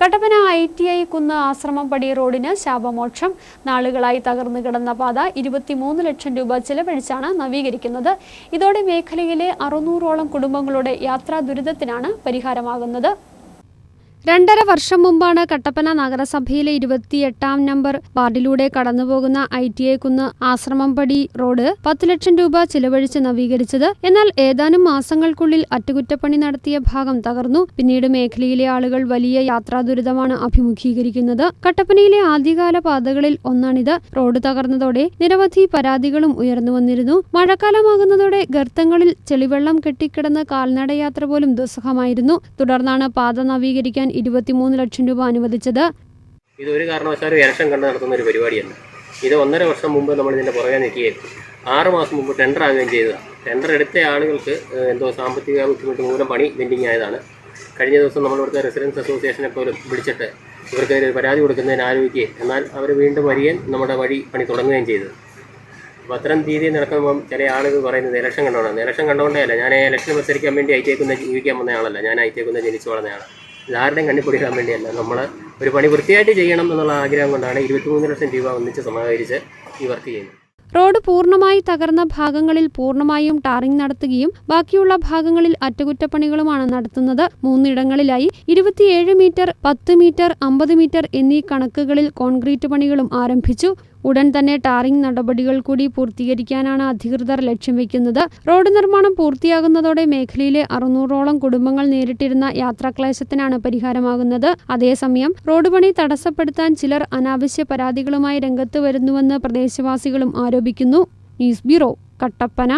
Kattappana I T I കുന്ന് ആശ്രമംപടി റോഡിന് ശാപമോക്ഷം. നാളുകളായി തകർന്നു കിടന്ന പാത ഇരുപത്തിമൂന്ന് ലക്ഷം രൂപ ചെലവഴിച്ചാണ് നവീകരിക്കുന്നത്. ഇതോടെ മേഖലയിലെ അറുന്നൂറോളം കുടുംബങ്ങളുടെ യാത്രാ ദുരിതത്തിനാണ് പരിഹാരമാകുന്നത്. രണ്ടര വർഷം മുമ്പാണ് കട്ടപ്പന നഗരസഭയിലെ ഇരുപത്തിയെട്ടാം നമ്പർ വാർഡിലൂടെ കടന്നുപോകുന്ന ഐ ടി ഐ കുന്ന് ആശ്രമംപടി റോഡ് പത്ത് ലക്ഷം രൂപ ചിലവഴിച്ച് നവീകരിച്ചത്. എന്നാൽ ഏതാനും മാസങ്ങൾക്കുള്ളിൽ അറ്റകുറ്റപ്പണി നടത്തിയ ഭാഗം തകർന്നു. പിന്നീട് മേഖലയിലെ ആളുകൾ വലിയ യാത്രാ ദുരിതമാണ് അഭിമുഖീകരിക്കുന്നത്. കട്ടപ്പനയിലെ ആദ്യകാല പാതകളിൽ ഒന്നാണിത്. റോഡ് തകർന്നതോടെ നിരവധി പരാതികളും ഉയർന്നു വന്നിരുന്നു. മഴക്കാലമാകുന്നതോടെ ഗർത്തങ്ങളിൽ ചെളിവെള്ളം കെട്ടിക്കിടന്ന് കാൽനടയാത്ര പോലും ദുസ്സഹമായിരുന്നു. തുടർന്നാണ് പാത നവീകരിക്കാൻ ഇരുപത്തിമൂന്ന് ലക്ഷം രൂപ അനുവദിച്ചത്. ഇത് ഒരു കാരണവശാലും ഇലക്ഷൻ കണ്ട് നടത്തുന്ന ഒരു പരിപാടിയല്ല. ഇത് ഒന്നര വർഷം മുമ്പ് നമ്മൾ ഇതിന്റെ പുറകെ നിൽക്കുകയും ആറ് മാസം മുമ്പ് ടെൻഡർ ആകുകയും ചെയ്തതാണ് ടെൻഡർ എടുത്ത ആളുകൾക്ക് എന്തോ സാമ്പത്തിക ബുദ്ധിമുട്ട് മൂലം പണി പെൻഡിങ് ആയതാണ്. കഴിഞ്ഞ ദിവസം നമ്മൾ ഇവിടുത്തെ റെസിഡൻസ് അസോസിയേഷനെ പോലും വിളിച്ചിട്ട് ഇവർക്ക് ഒരു പരാതി കൊടുക്കുന്നതിന് ആലോചിക്കുകയും എന്നാൽ അവർ വീണ്ടും വരികയും നമ്മുടെ വഴി പണി തുടങ്ങുകയും ചെയ്തത്. അപ്പോൾ അത്തരം രീതിയിൽ നടക്കുമ്പം ചില ആളുകൾ പറയുന്നത് ഇലക്ഷൻ കണ്ടോണ്ടാണ്. ഇലക്ഷൻ കണ്ടോണ്ടേ അല്ല. ഞാൻ ഇലക്ഷൻ മത്സരിക്കാൻ വേണ്ടി ഐറ്റേക്കുന്ന ജീവിക്കാൻ വന്ന ആളല്ല ഞാൻ ഐറ്റേക്കുന്ന ജനിച്ചു വളർന്ന ആളാണ് ഇതാരുടെയും കണ്ണിപ്പൊടിയിടാൻ വേണ്ടിയല്ല. നമ്മൾ ഒരു പണി വൃത്തിയായിട്ട് ചെയ്യണം എന്നുള്ള ആഗ്രഹം കൊണ്ടാണ് ഇരുപത്തിമൂന്ന് ലക്ഷം രൂപ ഒന്നിച്ച് സമാഹരിച്ച് ഈ വർക്ക് ചെയ്യുന്നത്. റോഡ് പൂർണമായി തകർന്ന ഭാഗങ്ങളിൽ പൂർണമായും ടാറിംഗ് നടത്തുകയും ബാക്കിയുള്ള ഭാഗങ്ങളിൽ അറ്റകുറ്റപ്പണികളുമാണ് നടത്തുന്നത്. മൂന്നിടങ്ങളിലായി ഇരുപത്തിയേഴ് മീറ്റർ പത്ത് മീറ്റർ അമ്പത് മീറ്റർ എന്നീ കണക്കുകളിൽ കോൺക്രീറ്റ് പണികളും ആരംഭിച്ചു. ഉടൻ തന്നെ ടാറിംഗ് നടപടികൾ കൂടി പൂർത്തീകരിക്കാനാണ് അധികൃതർ ലക്ഷ്യം വെക്കുന്നത്. റോഡ് നിർമ്മാണം പൂർത്തിയാകുന്നതോടെ മേഖലയിലെ അറുന്നൂറോളം കുടുംബങ്ങൾ നേരിട്ടിരുന്ന യാത്രാക്ലേശത്തിനാണ് പരിഹാരമാകുന്നത്. അതേസമയം റോഡ് പണി തടസ്സപ്പെടുത്താൻ ചിലർ അനാവശ്യ പരാതികളുമായി രംഗത്ത് വരുന്നുവെന്ന് പ്രദേശവാസികളും ആരോപിക്കുന്നു. News bureau Kattappana.